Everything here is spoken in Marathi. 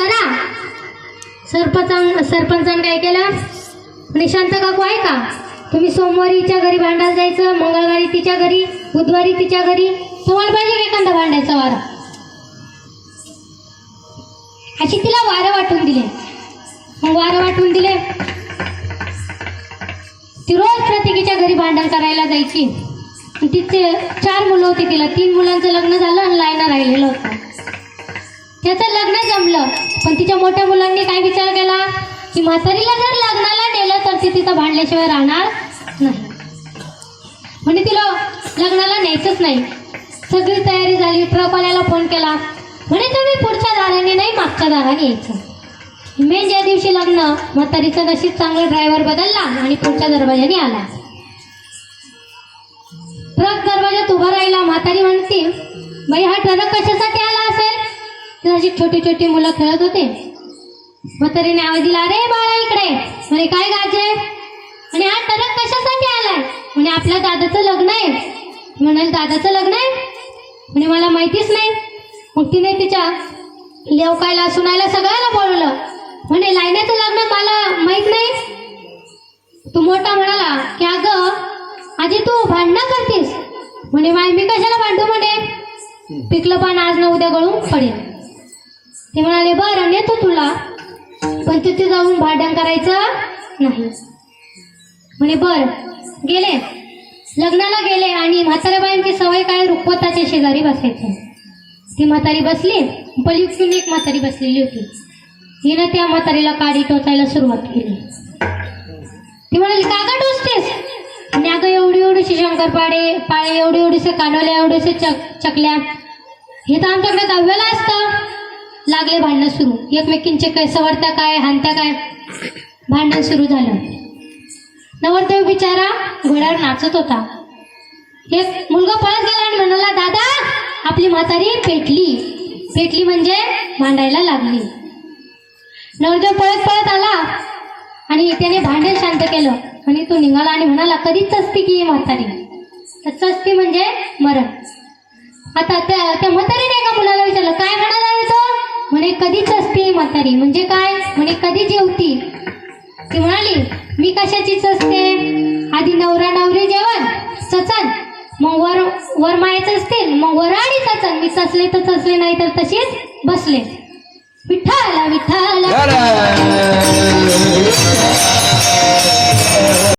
करा. सरपंच सरपंचानं काय केलं? निशांत काकू आहे का तुम्ही सोमवारीच्या घरी भांडायला जायचं मंगळवारी तिच्या घरी बुधवारी तिच्या घरी. तुम्हाला पाहिजे का एखादा भांडायचा वारा? अशी तिला वारं वाटून दिले. मग वारं वाटून दिले. ती रोज प्रत्येकीच्या घरी भांडण करायला जायची. तिथे तिचे चार मुलं होती तिला. तीन मुलांचं लग्न झालं आणि लायना राहिलेलं होतं. त्याचं लग्न जमलं. पण तिच्या मोठ्या मुलांनी काय विचार केला? की म्हातारीला जर लग्नाला नेलं तर ती तिथं भांडल्याशिवाय राहणार नाही. म्हणजे तिला लग्नाला न्यायचंच नाही. सगळी तयारी झाली ट्रकवाल्याला फोन केला. म्हणे तुम्ही पुढच्या दाराने नाही मागच्या दाराने यायचं. मेन ज्या दिवशी लग्न म्हातारीचं नशीब चांगला ड्रायव्हर बदलला आणि पुढच्या दरवाजाने आला. ट्रक दरवाजात उभा राहिला म्हातारी म्हणते. बाई हा ट्रक कशासाठी आला असेल? अशी छोटी छोटी मुलं खेळत होते? म्हातारीने आवाज दिला अरे बाळा इकडे म्हणे काय गाजे? आणि हा ट्रक कशासाठी आलाय? म्हणे आपल्या दादाचं लग्न आहे. म्हणाल दादाचं लग्न आहे? म्हणे मला माहितीच नाही. मग तिने तिच्या लेवकायला सुनायला सगळ्याला बोलवलं. म्हणे लायण्याचं लग्न मला माहीत नाही. तू मोठा म्हणाला की अगं आजी तू भांडणं करतीस. म्हणे माय मी कशाला भांडू म्हणे? पिकलं पान आज ना उद्या गळून पडेल. ते म्हणाले बरं नेतो तुला. पण तिथे जाऊन भांडण करायचं नाही. म्हणे बर गेले. लग्नाला गेले आणि म्हाताऱ्याबाईंची सवय काय? रुखवताच्या शेजारी बसायचे. ती म्हातारी बसली पलीकडून एक म्हातारी बसलेली होती. हिनं त्या म्हातारीला काडी टोचायला सुरुवात केली. ती म्हणाली कागा टोचतेस? आणि अगं एवढी एवढीशी शंकरपाडे पाळे एवढी एवढीसे कानोल्या एवढीसे चक चकल्या. हे तर आमच्याकडे दहाव्याला असतं. लागले भांडणं सुरू. एकमेकींचे काय सवरता काय हानता काय? भांडण सुरू झालं. नवरदेव बिचारा घोड्यावर नाचत होता. एक मुलगा पळत गेला आणि म्हणाला दादा आपली म्हातारी पेटली. पेटली म्हणजे भांडायला लागली. नवरदेव पळत पळत आला आणि त्याने भांडण शांत केलं. आणि तो निघाला आणि म्हणाला कधीच चसती की म्हातारी? तर चसती म्हणजे मरण. आता त्या त्या म्हातारीने एका मुलाला विचारलं काय म्हणाला म्हणे कधीच असते म्हातारी. म्हणजे काय? म्हणे कधी जेवती? ती म्हणाली मी कशाचीच असते? आधी नवरा नवरी जेवण सचन. मग वर वर मायाचं असतील मग वर आणि सचन. मी सचले तर सचले नाही तर तशीच बसले. विठ्ठल विठ्ठल.